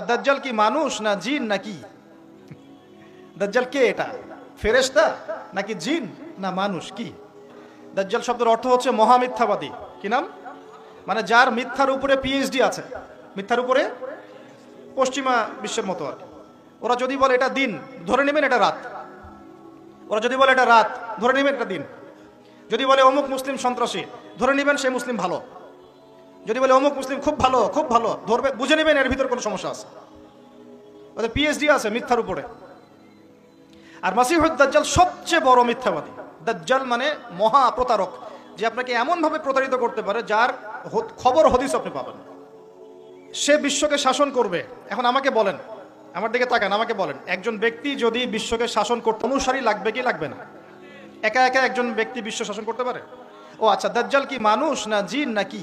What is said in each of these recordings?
দাজ্জাল কি মানুষ না জিন নাকি? দাজ্জাল কে এটা? ফেরেশতা নাকি জিন না মানুষ কি? দাজ্জাল শব্দের অর্থ হচ্ছে মহামিথ্যাবাদী কি নাম? মানে যার মিথ্যার উপরে পিএইচডি আছে। মিথ্যার উপরে পশ্চিমা বিশ্বের মতো আর ওরা যদি বলে এটা দিন, ধরে নেবেন এটা রাত। ওরা যদি বলে এটা রাত, ধরে নেবেন এটা দিন। যদি বলে অমুক মুসলিম সন্ত্রাসী, ধরে নেবেন সে মুসলিম ভালো। যদি বলে অমুক মুসলিম খুব ভালো খুব ভালো, ধরবে, বুঝে নেবেন এর ভিতর কোনো সমস্যা আছে। ওদের পিএইচডি আছে মিথ্যার উপরে। আর মাসিহুদ দাজ্জাল সবচেয়ে বড় মিথ্যাবাদী। দাজ্জাল মানে মহা প্রতারক, যে আপনাকে এমনভাবে প্রতারিত করতে পারে যার খবর হদিস আপনি পাবেন। সে বিশ্বকে শাসন করবে। এখন আমাকে বলেন, আমার দিকে তাকান, আমাকে বলেন, একজন ব্যক্তি যদি বিশ্বকে শাসন করতে অনুসারী লাগবে কি লাগবে না? একা একা একজন ব্যক্তি বিশ্ব শাসন করতে পারে? ও আচ্ছা দাজ্জাল কি মানুষ না জিন নাকি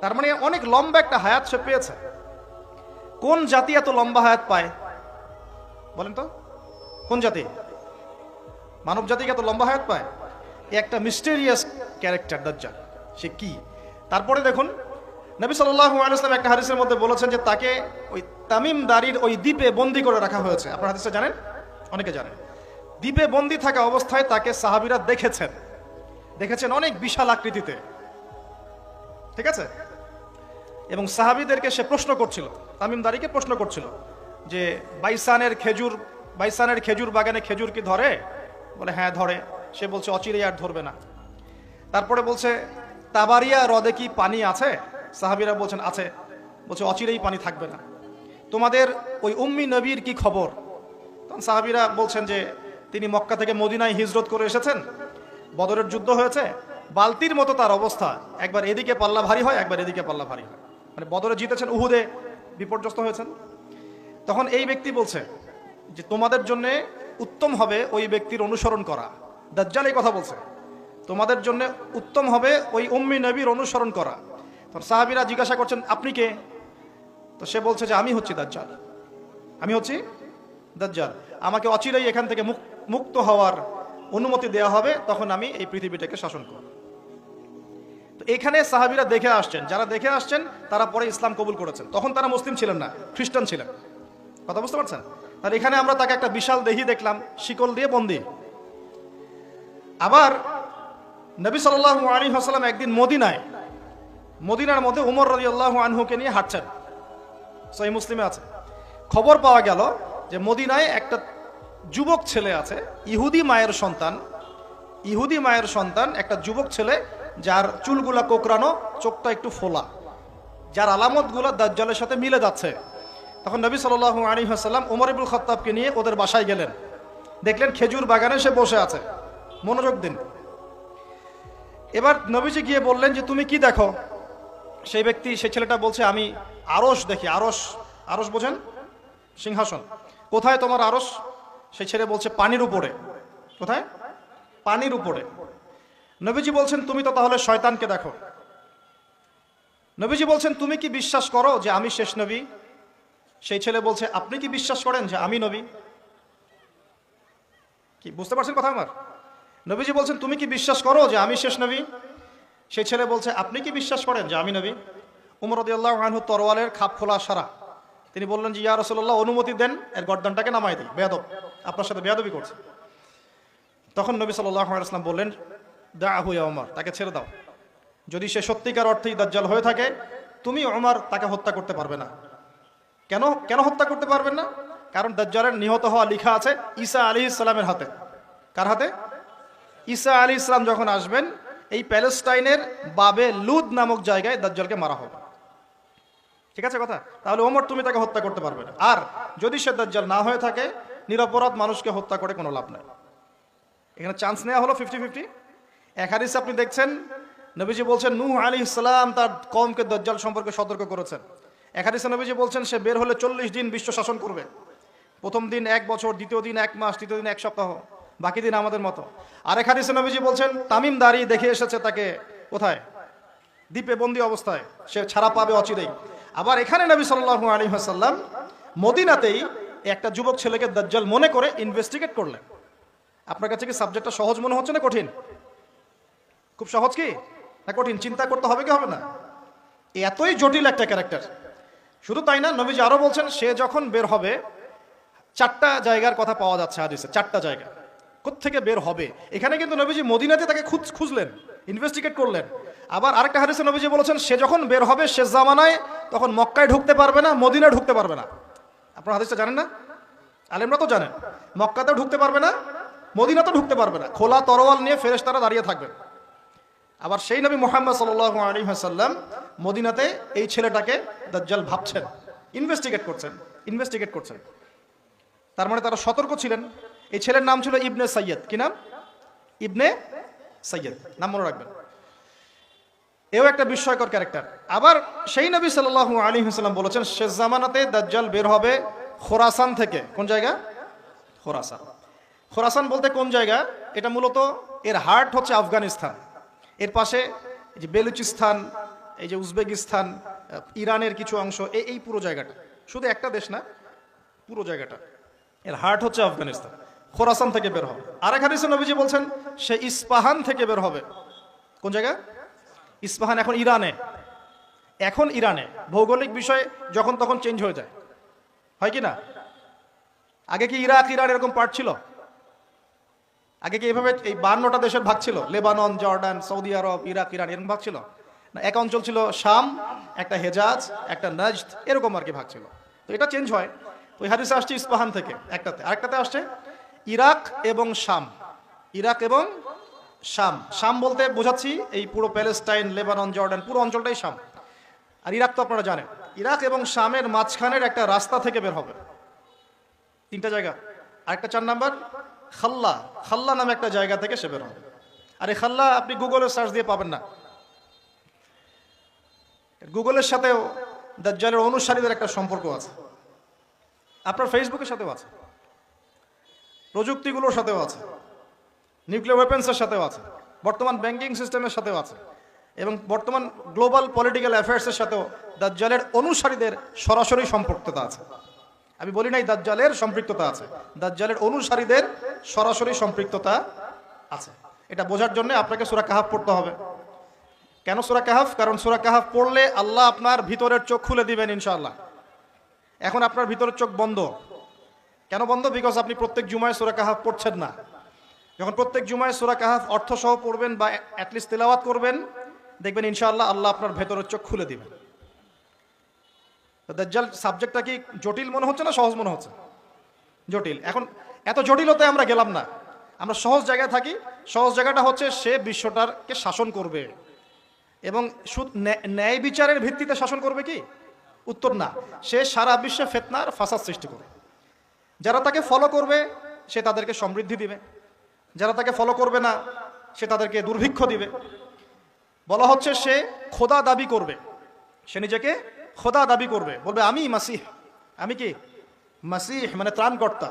তার মানে অনেক লম্বা একটা হায়াত সে পেয়েছে। কোন জাতি এত লম্বা হায়াত পায়? বলেন তো, কোন জাতি? মানব জাতিকে এত লম্বা হায়াত পায়? একটা মিস্টেরিয়াস ক্যারেক্টার দাজ্জাল। সে কি? তারপরে দেখুন, নবী ওয়াসাল্লাম একটা হাদিসের মধ্যে বলেছেন যে তাকে ওই তামিম দারির ওই দ্বীপে বন্দি করে রাখা হয়েছে। আপনার হাদিসটা জানেন? অনেকে জানেন। দ্বীপে বন্দি থাকা অবস্থায় তাকে সাহাবিরা দেখেছেন। দেখেছেন অনেক বিশাল আকৃতিতে। ঠিক আছে? এবং সাহাবীদেরকে সে প্রশ্ন করছিল তামিম দারিকে প্রশ্ন করছিল যে, বাইসানের খেজুর বাইসানের খেজুর বাগানে খেজুর কি ধরে? বলে হ্যাঁ ধরে। সে বলছে অচিরে আর ধরবে না। তারপরে বলছে, তাবারিয়া হ্রদে কি পানি আছে? সাহাবীরা বলছেন, আছে। বলছে, অচিরেই পানি থাকবে না। তোমাদের ওই উম্মি নবীর কি খবর? তখন সাহাবীরা বলছেন যে, তিনি মক্কা থেকে মদিনায় হিজরত করে এসেছেন। বদরের যুদ্ধ হয়েছে। বালতির মতো তার অবস্থা। একবার এদিকে পাল্লা ভারী হয়, একবার এদিকে পাল্লা ভারী হয়। মানে বদরে জিতেছেন উহুদে, বিপর্যস্ত হয়েছেন। তখন এই ব্যক্তি বলছে যে, তোমাদের জন্য উত্তম হবে ওই ব্যক্তির অনুসরণ করা। দাজ্জাল এই কথা বলছে। তোমাদের জন্য উত্তম হবে ওই উম্মি নবীর অনুসরণ করা। তখন সাহাবীরা জিজ্ঞাসা করছেন, আপনি কে? তো সে বলছে যে, আমি হচ্ছি দাজ্জাল। আমি হচ্ছি? দাজ্জাল। আমাকে অচিরেই এখান থেকে মুক- মুক্ত হওয়ার অনুমতি দেওয়া হবে। তখন আমি এই পৃথিবীটাকে শাসন করব। তো এখানে সাহাবীরা দেখে আসছেন, যারা দেখে আসছেন, তারা পরে ইসলাম কবুল করেছেন। তখন তারা মুসলিম ছিলেন না, খ্রিস্টান ছিলেন। কথা বুঝতে পারছেন? তাহলে এখানে আমরা তাকে একটা বিশাল দেহি দেখলাম, শিকল দিয়ে বন্দি। আবার নবী সাল্লাহ আলী হাসালাম একদিন মদিনায়, মদিনার মধ্যে উমর রাজি আল্লাহ আনহুকে নিয়ে হাঁটছেন। সহি মুসলিমে আছে। খবর পাওয়া গেল যে মদিনায় একটা যুবক ছেলে আছে, ইহুদি মায়ের সন্তান, ইহুদি মায়ের সন্তান, একটা যুবক ছেলে যার চুলগুলা কোকরানো চোখটা একটু ফোলা। যার আলামতগুলো দাজ্জালের সাথে মিলে যাচ্ছে। তখন নবী সাল্লাল্লাহু আলাইহি ওয়াসাল্লাম ওমর ইবুল খত্তাবকে নিয়ে ওদের বাসায় গেলেন। দেখলেন খেজুর বাগানে সে বসে আছে। মনোযোগ দিন। এবার নবীজি গিয়ে বললেন যে, তুমি কি দেখো? সেই ব্যক্তি, সেই ছেলেটা বলছে, আমি আরস দেখি আরস আরস বোঝেন? সিংহাসন। কোথায় তোমার আরস সেই ছেলে বলছে, পানির উপরে। কোথায়? পানির উপরে। নবীজি বলছেন, তুমি তো তাহলে শয়তানকে দেখো। নবীজি বলছেন, তুমি কি বিশ্বাস করো যে আমি শেষ নবী? সেই ছেলে বলছে, আপনি কি বিশ্বাস করেন যে আমি নবী? কি, বুঝতে পারছেন কথা আমার? নবীজি বলছেন, তুমি কি বিশ্বাস করো যে আমি শেষ নবী? সেই ছেলে বলছে, আপনি কি বিশ্বাস করেন যে আমি নবী? উমর আল্লাহ আনহু তরওয়ালের খাপ খোলা সারা। তিনি বললেন যে, ইয়া রসল্লাহ অনুমতি দেন, এর গর্দানটাকে নামাই দিই। বেয়াদব, আপনার সাথে বেয়াদবি করছে। তখন নবী সাল্লাহ আসলাম বললেন দা হুয়া ওমর তাকে ছেড়ে দাও। যদি সে সত্যিকার অর্থেই দাজ্জাল হয়ে থাকে, তুমি ওমর তাকে হত্যা করতে পারবে না। কেন? কেন হত্যা করতে পারবেন না? কারণ দাজ্জালের নিহত হওয়া লেখা আছে ঈসা আলী ইসলামের হাতে। কার হাতে? ঈসা আলী ইসলাম যখন আসবেন, এই প্যালেস্টাইনের বাবে লুদ নামক জায়গায় দাজ্জালকে মারা হবে। ঠিক আছে কথা? তাহলে ওমর তুমি তাকে হত্যা করতে পারবে না। আর যদি সে দাজ্জাল না হয়ে থাকে, নিরপরাধ মানুষকে হত্যা করে কোনো লাভ নাই। এখানে চান্স নেওয়া হলো ফিফটি ফিফটি এক হাদিসে আপনি দেখছেন? নবীজি বলছেন, নূহ আলী ইসলাম তার কমকে দাজ্জাল সম্পর্কে সতর্ক করেছেন। এক নবীজি বলছেন, সে বের হলে চল্লিশ দিন বিশ্ব শাসন করবে। প্রথম দিন এক বছর, দ্বিতীয় দিন এক মাস, তৃতীয় দিন এক সপ্তাহ, বাকি দিন আমাদের মতো। আরেক হাদিসে নবীজি বলছেন, তামিম দাঁড়ি দেখে এসেছে তাকে কোথায়? দ্বীপে বন্দি অবস্থায়। সে ছাড়া পাবে অচিরেই। আবার এখানে নবী সাল্লাল্লাহু আলী হাসাল্লাম মদিনাতেই একটা যুবক ছেলেকে দাজ্জাল মনে করে ইনভেস্টিগেট করলেন। আপনার কাছে কি সাবজেক্টটা সহজ মনে হচ্ছে না কঠিন? খুব সহজ কি? না কঠিন, চিন্তা করতে হবে কি হবে না? এতই জটিল একটা ক্যারেক্টার শুধু তাই না, নবীজি আরও বলছেন, সে যখন বের হবে, চারটা জায়গার কথা পাওয়া যাচ্ছে হাদিসে, চারটা জায়গা। থেকে বের হবে? এখানে কিন্তু নবীজি মদিনাতে তাকে খুঁজ খুঁজলেন ইনভেস্টিগেট করলেন। আবার আরেকটা হাদিসে নবীজি বলেছেন, সে যখন বের হবে শেষ জামানায় তখন মক্কায় ঢুকতে পারবে না, মদিনায় ঢুকতে পারবে না। আপনারা হাদিসটা জানেন না? আলেমরা তো জানেন। মক্কাতেও ঢুকতে পারবে না, মদিনাতেও ঢুকতে পারবে না। খোলা তরোয়াল নিয়ে ফেরেস তারা দাঁড়িয়ে থাকবেন। আবার সেই নবী মোহাম্মদ সাল্লাল্লাহু আলাইহি ওয়াসাল্লাম মদিনাতে এই ছেলেটাকে দাজ্জাল ভাবছেন ইনভেস্টিগেট করছেন ইনভেস্টিগেট করছেন। তার মানে তারা সতর্ক ছিলেন। এই ছেলের নাম ছিল ইবনে সৈয়দ কি নাম? ইবনে সৈয়দ নাম মনে রাখবেন। এও একটা বিস্ময়কর ক্যারেক্টার। আবার সেই নবী সাল্লাল্লাহু আলী ওয়াসাল্লাম বলেছেন, শেষ জামানাতে দাজ্জাল বের হবে খোরাসান থেকে। কোন জায়গা? খোরাসান। খোরাসান বলতে কোন জায়গা? এটা মূলত এর হার্ট হচ্ছে আফগানিস্তান। এর পাশে যে বেলুচিস্তান, এই যে উজবেকিস্তান ইরানের কিছু অংশ এই এই পুরো জায়গাটা। শুধু একটা দেশ না, পুরো জায়গাটা। এর হার্ট হচ্ছে আফগানিস্তান। খোরাসান থেকে বের হবে। আরেক হাদিসে নবীজি বলছেন, সে ইস্পাহান থেকে বের হবে। কোন জায়গা? ইস্পাহান এখন ইরানে। এখন ইরানে। ভৌগোলিক বিষয়ে যখন তখন চেঞ্জ হয়ে যায়। হয় কি না? আগে কি ইরাক, ইরান এরকম পার্ট ছিল? আগে কি এইভাবে এই বান্নটা দেশের ভাগ ছিল? Lebanon, Jordan, Saudi Arab, Iraq, Iran, এরকম ভাগ ছিল? না, এক অঞ্চল ছিল শাম, একটা হেজাজ, একটা নজদ এরকম আর কি ভাগ ছিল। তো এটা চেঞ্জ হয়। তো হাদিসে আসছে ইস্পাহান থেকে, একটাতে। আরেকটাতে আসছে ইরাক এবং শাম। ইরাক এবং শাম। শাম বলতে বোঝাচ্ছি এই পুরো প্যালেস্টাইন, লেবানন, জর্ডান, পুরো অঞ্চলটাই শাম। আর ইরাক তো আপনারা জানেন। ইরাক এবং শামের মাঝখানের একটা রাস্তা থেকে বের হবে। তিনটা জায়গা। আরেকটা চার নাম্বার খাল্লা খাল্লা নামে একটা জায়গা থেকে সে বের হবে আর এই খাল্লা আপনি গুগলে সার্চ দিয়ে পাবেন না। গুগলের সাথেও দাজ্জালের অনুসারীদের একটা সম্পর্ক আছে। আপনার ফেসবুকের সাথেও আছে। প্রযুক্তিগুলোর সাথেও আছে। নিউক্লিয়ার ওয়েপেন্সের সাথেও আছে। বর্তমান ব্যাংকিং সিস্টেমের সাথেও আছে। এবং বর্তমান গ্লোবাল পলিটিক্যাল অ্যাফেয়ার্সের সাথেও দাজ্জালের অনুসারীদের সরাসরি সম্পৃক্ততা আছে। আমি বলি নাই দাজ্জালের সম্পৃক্ততা আছে। দাজ্জালের অনুসারীদের সরাসরি সম্পৃক্ততা আছে। এটা বোঝার জন্য আপনাকে সুরা কাহাফ পড়তে হবে। কেন সুরা কাহাফ? কারণ সুরা কাহাফ পড়লে আল্লাহ আপনার ভিতরের চোখ খুলে দিবেন ইনশাআল্লাহ। এখন আপনার ভিতরের চোখ বন্ধ। কেন বন্ধ? বিকজ আপনি প্রত্যেক জুমায় সুরা কাহাফ পড়ছেন না। যখন প্রত্যেক জুমায় সুরা কাহাফ অর্থসহ পড়বেন বা অ্যাটলিস্ট তেলাওয়াত করবেন, দেখবেন ইনশাআল্লাহ আল্লাহ আপনার ভেতরের চোখ খুলে দিবেন। দাজ্জাল সাবজেক্টটা কি জটিল মনে হচ্ছে না সহজ মনে হচ্ছে? জটিল। এখন এত জটিলতায় আমরা গেলাম না। আমরা সহজ জায়গায় থাকি। সহজ জায়গাটা হচ্ছে সে বিশ্বটাকে শাসন করবে। এবং ন্যায় বিচারের ভিত্তিতে শাসন করবে কি? উত্তর না। সে সারা বিশ্বে ফেতনার ফাসাদ সৃষ্টি করবে। যারা তাকে ফলো করবে, সে তাদেরকে সমৃদ্ধি দিবে। যারা তাকে ফলো করবে না, সে তাদেরকে দুর্ভিক্ষ দিবে। বলা হচ্ছে সে খোদা দাবি করবে। সে নিজেকে খোদা দাবি করবে। বলবে, আমি মাসিহ। আমি কি? মাসিহ মানে ত্রাণকর্তা।